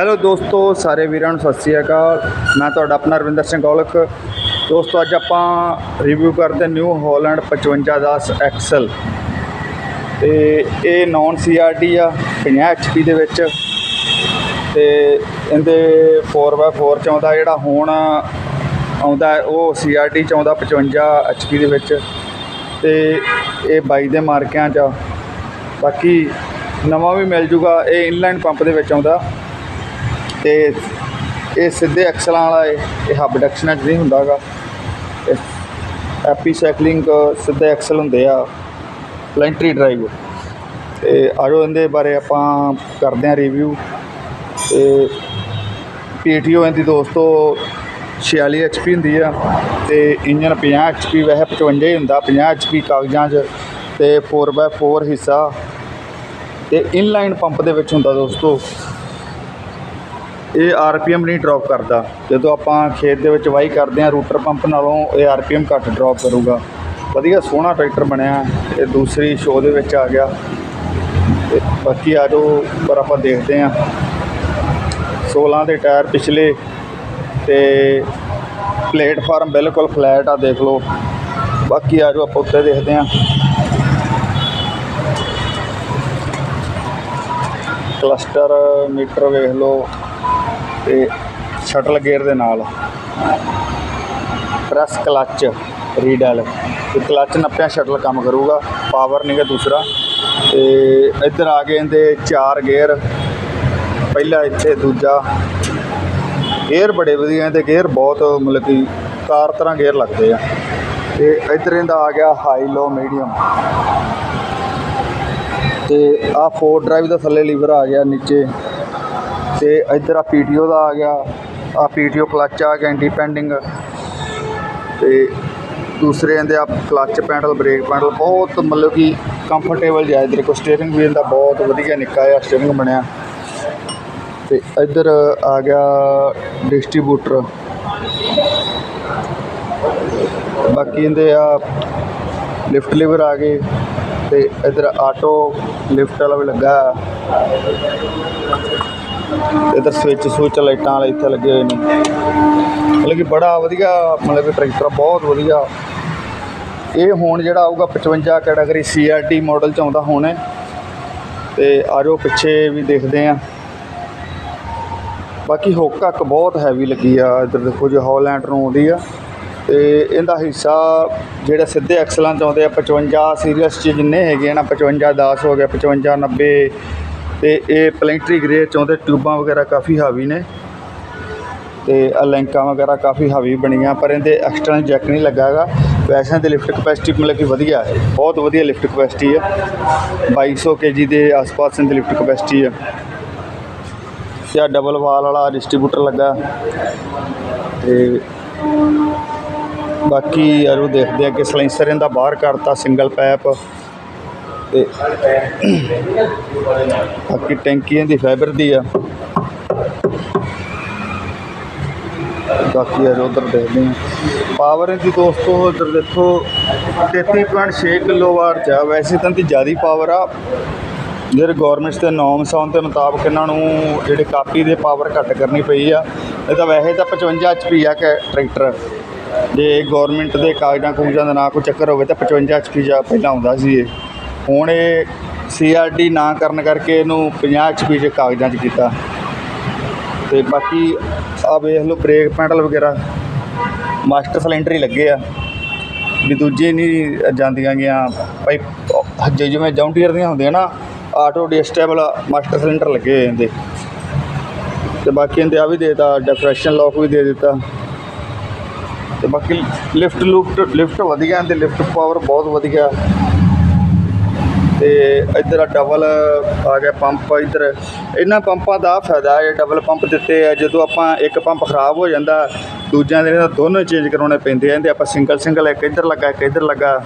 Hello ਦੋਸਤੋ ਸਾਰੇ ਵੀਰਾਂ ਨੂੰ ਸਤਿ ਸ੍ਰੀ ਅਕਾਲ। ਮੈਂ ਤੁਹਾਡਾ ਆਪਣਾ ਰਵਿੰਦਰ ਸਿੰਘ ਔਲਖ। ਦੋਸਤੋ ਅੱਜ ਆਪਾਂ ਰਿਵਿਊ ਕਰਦੇ ਨਿਊ ਹਾਲੈਂਡ 5510 ਐਕਸਲ ਤੇ ਇਹ ਨੌਨ ਸੀਆਰਡੀ ਆ 50 ਐਚਪੀ ਦੇ ਵਿੱਚ। ਤੇ ਇਹਦੇ 4x4 ਚ ਆਉਂਦਾ ਜਿਹੜਾ ਹੁਣ ਆਉਂਦਾ ਹੈ, ਉਹ ਸੀਆਰਡੀ ਚ ਆਉਂਦਾ 55 ਐਚਪੀ ਦੇ ਵਿੱਚ। ਤੇ ਇਹ ਬਾਈ ਦੇ ਮਾਰਕਿਆਂ ਚ ਆ। ਬਾਕੀ ਨਵਾਂ ਵੀ ਮਿਲ ਜੂਗਾ ਇਹ ਇਨਲਾਈਨ ਪੰਪ ਦੇ ਵਿੱਚ ਆਉਂਦਾ। ਤੇ ਇਹ ਸਿੱਧੇ ਐਕਸਲਾਂ ਵਾਲਾ ਹੈ ਇਹ ਹੱਬ ਡਕਸ਼ਨਾਂ 'ਚ ਨਹੀਂ ਹੁੰਦਾਗਾ ਐਪੀ ਸਾਈਕਲਿੰਗ ਸਿੱਧੇ ਐਕਸਲ ਹੁੰਦੇ ਆ ਪਲੈਂਟਰੀ ਡਰਾਈਵ। ਤੇ ਆਜੋ ਇਹਦੇ ਬਾਰੇ ਆਪਾਂ ਕਰਦੇ ਹਾਂ ਰਿਵਿਊ ਤੇ ਪੀਟੀਓ ਇਹਦੀ ਦੋਸਤੋ 46 ਐਚਪੀ ਹੁੰਦੀ ਆ, ਤੇ ਇੰਜਨ 50 ਐਚਪੀ, ਵੈਸੇ 55 ਹੀ ਹੁੰਦਾ 50 ਐਚਪੀ ਕਾਗਜ਼ਾਂ 'ਚ ਤੇ 4x4 ਹਿੱਸਾ। ਤੇ ਇਨਲਾਈਨ ਪੰਪ ਦੇ ਵਿੱਚ ਹੁੰਦਾ ਦੋਸਤੋ। ਇਹ ਆਰਪੀਐਮ ਨਹੀਂ ਡ੍ਰੌਪ ਕਰਦਾ। ਜਦੋਂ ਆਪਾਂ ਖੇਤ ਦੇ ਵਿੱਚ ਵਾਹੀ ਕਰਦੇ ਹਾਂ, ਰੂਟਰ ਪੰਪ ਨਾਲੋਂ ਇਹ ਆਰਪੀਐਮ ਘੱਟ ਡ੍ਰੌਪ ਕਰੂਗਾ। ਵਧੀਆ ਸੋਹਣਾ ਟਰੈਕਟਰ ਬਣਿਆ, ਇਹ ਦੂਸਰੀ ਸ਼ੋਅ ਦੇ ਵਿੱਚ ਆ ਗਿਆ। ਤੇ ਬਾਕੀ ਆ ਜੋ ਪਰ ਆਪਾਂ ਦੇਖਦੇ ਹਾਂ। 16 ਦੇ ਟਾਇਰ ਪਿਛਲੇ ਤੇ ਪਲੇਟਫਾਰਮ ਬਿਲਕੁਲ ਫਲੈਟ ਆ, ਦੇਖ ਲਓ। ਬਾਕੀ ਆ ਜੋ ਆਪਾਂ ਉੱਤੇ ਦੇਖਦੇ ਹਾਂ। ਕਲਸਟਰ, ਮੀਟਰ ਵੇਖ ਲਓ। ਤੇ ਸ਼ਟਲ ਗੇਅਰ ਦੇ ਨਾਲ ਪ੍ਰੈਸ ਕਲੱਚ, ਰੀਡਲ ਤੇ ਕਲੱਚ ਨੱਪਿਆ ਸ਼ਟਲ ਕੰਮ ਕਰੂਗਾ, ਪਾਵਰ ਨਹੀਂਗਾ ਦੂਸਰਾ। ਤੇ ਇੱਧਰ ਆ ਗਏ ਇਹਦੇ ਚਾਰ ਗੇਅਰ, ਪਹਿਲਾ ਇੱਥੇ ਦੂਜਾ। ਗੇਅਰ ਬੜੇ ਵਧੀਆ ਇਹਦੇ, ਗੇਅਰ ਬਹੁਤ ਮਤਲਬ ਕਿ ਕਾਰ ਤਰ੍ਹਾਂ ਗੇਅਰ ਲੱਗਦੇ ਆ। ਤੇ ਇੱਧਰ ਇਹਦਾ ਆ ਗਿਆ ਹਾਈ ਲੋ ਮੀਡੀਅਮ ਤੇ ਆ ਫੋਰ ਡਰਾਈਵ ਦਾ ਥੱਲੇ ਲੀਵਰ ਆ ਗਿਆ ਨੀਚੇ। ਤੇ ਇੱਧਰ ਆ ਪੀਟੀਓ ਦਾ ਆ ਗਿਆ, ਆ ਪੀਟੀਓ ਕਲੱਚ ਆ ਗਿਆ ਇੰਡੀਪੈਂਡਿੰਗ ਤੇ ਦੂਸਰੇ ਇਹਦੇ ਆ ਕਲਚ ਪੈਡਲ, ਬ੍ਰੇਕ ਪੈਡਲ, ਬਹੁਤ ਮਤਲਬ ਕਿ ਕੰਫਰਟੇਬਲ ਜਿਹਾ ਇਧਰ ਕੋ ਸਟੀਅਰਿੰਗ ਵੀ ਇਹਦਾ ਬਹੁਤ ਵਧੀਆ ਨਿੱਕਾ ਜਿਹਾ ਸਟੀਅਰਿੰਗ ਬਣਿਆ। ਤੇ ਇੱਧਰ ਆ ਗਿਆ ਡਿਸਟ੍ਰੀਬਿਊਟਰ ਬਾਕੀ ਇਹਦੇ ਆ ਲਿਫਟ ਲੀਵਰ ਆ ਗਏ, ਤੇ ਇੱਧਰ ਆਟੋ ਲਿਫਟ ਵਾਲਾ ਵੀ ਲੱਗਾ। ਇੱਧਰ ਸਵਿਚ ਸਵਿਚ ਲਾਈਟਾਂ ਵਾਲੇ ਇੱਥੇ ਲੱਗੇ ਹੋਏ ਨੇ। ਮਤਲਬ ਕਿ ਬੜਾ ਵਧੀਆ, ਮਤਲਬ ਕਿ ਟਰੈਕਟਰ ਬਹੁਤ ਵਧੀਆ। ਇਹ ਹੁਣ ਜਿਹੜਾ ਆਊਗਾ 55 ਕੈਟਾਗਰੀ ਸੀਆਰਟੀ ਮਾਡਲ ਚ ਆਉਂਦਾ ਹੁਣ ਇਹ। ਤੇ ਆਜੋ ਪਿੱਛੇ ਵੀ ਦੇਖਦੇ ਆ। ਬਾਕੀ ਹੁੱਕ ਹੱਕ ਬਹੁਤ ਹੈਵੀ ਲੱਗੀ ਆ, ਇੱਧਰ ਦੇਖੋ ਜੀ ਹਾਲੈਂਡ ਨੂੰ ਆਉਂਦੀ ਆ। ਤੇ ਇਹਦਾ ਹਿੱਸਾ ਜਿਹੜਾ ਸਿੱਧੇ ਐਕਸਲਾਂ ਚ ਆਉਂਦੇ ਆ 55 ਸੀਰੀਅਸ ਚ ਜਿੰਨੇ ਹੈਗੇ ਆ ਨਾ 55 10 ਹੋ ਗਿਆ 55 90 ਤੇ ਇਹ ਪਲੈਂਟਰੀ ਗ੍ਰੇ ਚ ਆਉਂਦੇ ਟਿਊਬਾਂ ਵਗੈਰਾ ਕਾਫੀ ਹਾਵੀ ਨੇ ਤੇ ਆਹ ਲੈਂਕਾਂ ਵਗੈਰਾ ਕਾਫੀ ਹਾਵੀ ਬਣੀਆਂ, ਪਰ ਇਹਦੇ ਐਕਸਟਰਨਲ ਜੈਕ ਨਹੀਂ ਲੱਗਾ ਹੈਗਾ ਵੈਸੇ ਦੀ ਲਿਫਟ ਕਪੈਸਿਟੀ ਮਤਲਬ ਕਿ ਵਧੀਆ ਹੈ। ਬਹੁਤ ਵਧੀਆ ਲਿਫਟ ਕਪੈਸਿਟੀ ਹੈ। 2200 ਕੇਜੀ ਦੇ ਆਸ-ਪਾਸ ਇਹਦੀ ਲਿਫਟ ਕਪੈਸਿਟੀ ਹੈ। ਤੇ ਆ ਡਬਲ ਵਾਲ ਵਾਲਾ ਡਿਸਟ੍ਰੀਬਿਊਟਰ ਲੱਗਾ। ਤੇ ਬਾਕੀ ਯਾਰੋ ਦੇਖਦੇ ਆ ਕਿ ਸਲੈਂਸਰ ਇਹਦਾ ਬਾਹਰ ਕਰਤਾ ਸਿੰਗਲ ਪੈਪ ਤੇ ਬਾਕੀ ਟੈਂਕੀ ਇਹਦੀ ਫਾਈਬਰ ਦੀ ਆ। ਬਾਕੀ ਯਾਰ ਉਧਰ ਦੇਖਦੇ ਆ। ਪਾਵਰ ਇਹਦੀ ਦੋਸਤੋ ਉਧਰ ਦੇਖੋ 33.6 ਕਿਲੋਵਾਟ ਚ ਆ। ਵੈਸੇ ਤਾਂ ਇਹਦੀ ਜ਼ਿਆਦਾ ਪਾਵਰ ਆ। ਜਿਹੜੇ ਗਵਰਨਮੈਂਟ ਦੇ ਨੋਰਮਸ ਆਉਣ ਦੇ ਮੁਤਾਬਕ ਇਹਨਾਂ ਨੂੰ ਜਿਹੜੇ ਕਾਪੀ ਦੇ ਪਾਵਰ ਘੱਟ ਕਰਨੀ ਪਈ ਆ। ਇਹ ਤਾਂ ਵੈਸੇ ਤਾਂ 55 ਐਚਪੀ ਆ ਕਿ ਟਰੈਕਟਰ ਜੇ ਗਵਰਨਮੈਂਟ ਦੇ ਕਾਗਜ਼ਾਂ ਕੂਗਜ਼ਾਂ ਦਾ ਨਾ ਕੋਈ ਚੱਕਰ ਹੋਵੇ ਤਾਂ 55 ਐਚਪੀ ਜਾ ਪਹਿਲਾਂ ਆਉਂਦਾ ਸੀ ਇਹ। ਹੁਣ ਇਹ ਸੀਆਰਡੀ ਨਾ ਕਰਨ ਕਰਕੇ ਇਹਨੂੰ 50 ਐਚਪੀ ਦੇ ਕਾਗਜ਼ਾਂ 'ਚ ਕੀਤਾ। ਤੇ ਬਾਕੀ ਆ ਵੇਖ ਲਓ ਬ੍ਰੇਕ ਪੈਡਲ ਵਗੈਰਾ। ਮਾਸਟਰ ਸਿਲੰਡਰ ਹੀ ਲੱਗੇ ਆ। ਵੀ ਦੂਜੇ ਨਹੀਂ ਜਾਂਦੀਆਂ ਗੀਆਂ। ਭਾਈ ਜੇ ਜਿਵੇਂ ਜੌਂਟੀਅਰ ਦੀਆਂ ਹੁੰਦੀਆਂ ਨਾ, ਆਟੋ ਡਿਸਟੇਬਲ ਮਾਸਟਰ ਸਿਲੰਡਰ ਲੱਗੇ ਹੋਏ ਇਹਦੇ। ਤੇ ਬਾਕੀ ਇਹਦੇ ਆ ਵੀ ਦੇਤਾ ਡੈਫਰੈਸ਼ਨ ਲੌਕ ਵੀ ਦੇ ਦਿੱਤਾ। ਤੇ ਬਾਕੀ ਲਿਫਟ ਲੁਫਟ, ਲਿਫਟ ਵਧੀਆ, ਇਹਦੇ ਲਿਫਟ ਪਾਵਰ ਬਹੁਤ ਵਧੀਆ। ਤੇ ਇੱਧਰ ਡਬਲ ਆ ਗਿਆ ਪੰਪ ਇੱਧਰ। ਇਹਨਾਂ ਪੰਪਾਂ ਦਾ ਆਹ ਫਾਇਦਾ ਹੈ ਡਬਲ ਪੰਪ ਦਿੱਤੇ ਆ, ਜਦੋਂ ਆਪਾਂ ਇੱਕ ਪੰਪ ਖਰਾਬ ਹੋ ਜਾਂਦਾ, ਦੂਜਿਆਂ ਦੇ ਨਾਲ ਦੋਨੋਂ ਚੇਂਜ ਕਰਾਉਣੇ ਪੈਂਦੇ ਆ, ਇਹਦੇ ਆਪਾਂ ਸਿੰਗਲ ਸਿੰਗਲ ਇੱਕ ਇੱਧਰ ਲੱਗਾ, ਇੱਕ ਇੱਧਰ ਲੱਗਾ।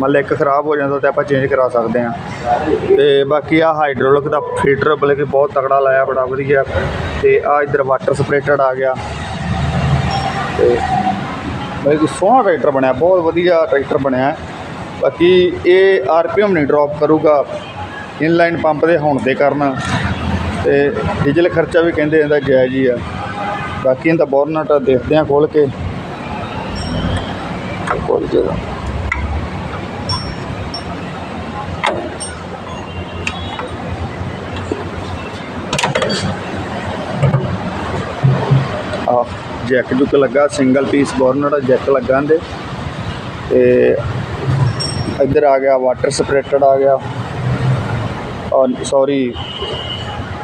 ਮੰਨ ਲਓ ਇੱਕ ਖਰਾਬ ਹੋ ਜਾਂਦਾ ਤਾਂ ਆਪਾਂ ਚੇਂਜ ਕਰਾ ਸਕਦੇ ਆ। ਤੇ ਬਾਕੀ ਆ ਹਾਈਡ੍ਰੋਲਿਕ ਦਾ ਫਿਲਟਰ ਬਲੇ ਕਿ ਬਹੁਤ ਤਕੜਾ ਲਾਇਆ, ਬੜਾ ਵਧੀਆ। ਤੇ ਆ ਇੱਧਰ ਵਾਟਰ ਸਪਰੇਟਡ ਆ ਗਿਆ। ਤੇ ਮੇਰੇ ਸੋਹਣਾ ਟਰੈਕਟਰ ਬਣਿਆ, ਬਹੁਤ ਵਧੀਆ ਟਰੈਕਟਰ ਬਣਿਆ। ਬਾਕੀ ਇਹ ਆਰਪੀਐਮ ਨਹੀਂ ਡ੍ਰੌਪ ਕਰੂਗਾ। ਇਨਲਾਈਨ ਪੰਪ ਦੇ ਹੋਣ ਦੇ ਕਾਰਨ। ਤੇ ਡੀਜ਼ਲ ਖਰਚਾ ਵੀ ਕਹਿੰਦੇ ਇਹਦਾ ਜਾਇਜ਼ ਹੀ ਆ। ਬਾਕੀ ਇਹਦਾ ਬੋਰਨਟ ਦੇਖਦੇ ਆ ਖੋਲ ਕੇ। ਖੋਲ ਕੇ ਆ ਜੈਕ ਜੁਕ ਲੱਗਾ ਸਿੰਗਲ ਪੀਸ ਬੋਰਨਟ ਜੈਕ ਲੱਗਾ ਇਹਦੇ। ਤੇ ਇੱਧਰ ਆ ਗਿਆ ਵਾਟਰ ਸਪਰੇਟਡ ਆ ਗਿਆ। ਔਰ ਸੌਰੀ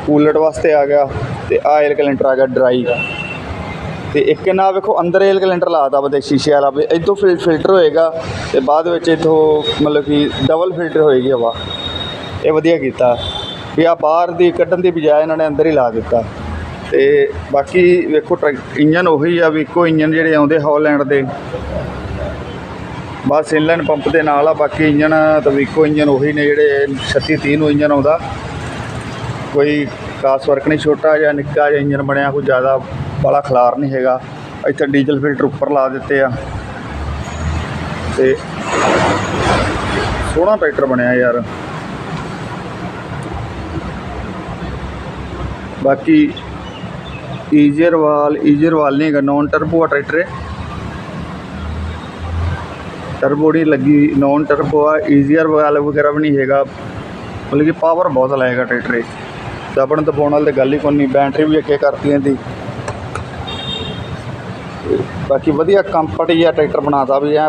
ਕੂਲਰ ਵਾਸਤੇ ਆ ਗਿਆ ਤੇ ਆ 에ਅਰ ਕੈਲੰਡਰ ਆ ਗਿਆ ਡਰਾਈ ਤੇ ਇੱਕ ਨਾ ਵੇਖੋ, ਅੰਦਰ 에ਅਰ ਕੈਲੰਡਰ ਲਾਤਾ ਵਾ ਸ਼ੀਸ਼ੇ ਵਾਲਾ ਵੀ। ਇੱਥੋਂ ਫਿਲ ਫਿਲਟਰ ਹੋਏਗਾ ਤੇ ਬਾਅਦ ਵਿੱਚ ਇੱਥੋਂ ਮਤਲਬ ਕਿ ਡਬਲ ਫਿਲਟਰ ਹੋਏਗੀ ਹਵਾ। ਇਹ ਵਧੀਆ ਕੀਤਾ। ਵੀ ਆ ਬਾਹਰ ਦੀ ਕੱਢਣ ਦੀ ਬਜਾਏ ਇਹਨਾਂ ਨੇ ਅੰਦਰ ਹੀ ਲਾ ਦਿੱਤਾ। ਤੇ ਬਾਕੀ ਵੇਖੋ, ਟਰੈਕ ਇੰਜਨ ਉਹੀ ਆ ਵੀ ਇੱਕੋ ਇੰਜਨ ਜਿਹੜੇ ਆਉਂਦੇ ਹੌਲੈਂਡ ਦੇ। ਬਸ ਇਨਲਾਈਨ ਪੰਪ ਦੇ ਨਾਲ ਆ, ਬਾਕੀ ਇੰਜਨ ਤਾਂ ਵੀ ਇੱਕੋ ਇੰਜਨ ਉਹੀ ਨੇ ਜਿਹੜੇ 36 30 ਨੂੰ ਇੰਜਨ ਆਉਂਦਾ। ਕੋਈ ਖਾਸ ਵਰਕ ਨਹੀਂ, ਛੋਟਾ ਜਾਂ ਨਿੱਕਾ ਜਿਹਾ ਇੰਜਨ ਬਣਿਆ, ਕੋਈ ਜ਼ਿਆਦਾ ਵਾਲਾ ਖਲਾਰ ਨਹੀਂ ਹੈਗਾ। ਇੱਥੇ ਡੀਜ਼ਲ ਫਿਲਟਰ ਉੱਪਰ ਲਾ ਦਿੱਤੇ ਆ। ਤੇ ਸੋਹਣਾ ਟਰੈਕਟਰ ਬਣਿਆ ਯਾਰ। ਬਾਕੀ ਈਜ਼ੀਅਰ ਵਾਲ ਈਜ਼ੀਅਰ ਵਾਲ ਨਹੀਂ ਹੈਗਾ ਨੌਨ ਟਰਬੋ ਟਰੈਕਟਰ ਇਹ। ਟਰਬੋ ਨਹੀਂ ਲੱਗੀ ਨੌਨ ਟਰਬੋ ਆ ਈਜ਼ੀਅਰ ਵਾਲ ਵਗੈਰਾ ਵੀ ਨਹੀਂ ਹੈਗਾ ਮਤਲਬ ਕਿ ਪਾਵਰ ਬਹੁਤ ਲਾਏਗਾ ਟਰੈਕਟਰ ਇਹ ਦਬਣ ਦਬਾਉਣ ਵਾਲੇ ਗੱਲ ਹੀ ਕੋਈ ਨਹੀਂ ਬੈਟਰੀ ਵੀ ਅੱਗੇ ਕਰਤੀ ਇਹਦੀ ਬਾਕੀ ਵਧੀਆ ਕੰਫਰਟ ਹੀ ਆ ਟਰੈਕਟਰ ਬਣਾਤਾ ਵੀ ਐ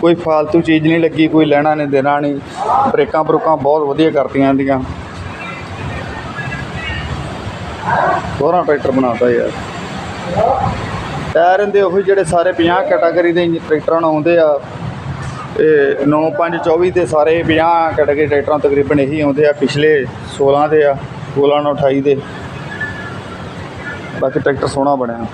ਕੋਈ ਫਾਲਤੂ ਚੀਜ਼ ਨਹੀਂ ਲੱਗੀ ਕੋਈ ਲੈਣਾ ਨਹੀਂ ਦੇਣਾ ਨਹੀਂ ਬ੍ਰੇਕਾਂ ਬਰੂਕਾਂ ਬਹੁਤ ਵਧੀਆ ਕਰਤੀਆਂ ਇਹਦੀਆਂ ਸੋਹਣਾ ਟਰੈਕਟਰ ਬਣਾਤਾ ਯਾਰ ਟਾਇਰ ਇਹਦੇ ਉਹੀ ਜਿਹੜੇ ਸਾਰੇ 50 ਕੈਟਾਗਰੀ ਦੇ ਟਰੈਕਟਰਾਂ ਨੂੰ ਆਉਂਦੇ ਆ। ਇਹ 9 5 24 ਦੇ ਸਾਰੇ 50 ਕੈਟਾਗਰੀ ਟਰੈਕਟਰਾਂ ਤਕਰੀਬਨ ਇਹੀ ਆਉਂਦੇ ਆ, ਪਿਛਲੇ 16 ਦੇ ਆ 16 ਨੂੰ 28 ਦੇ। ਬਾਕੀ ਟਰੈਕਟਰ ਸੋਹਣਾ ਬਣਿਆ।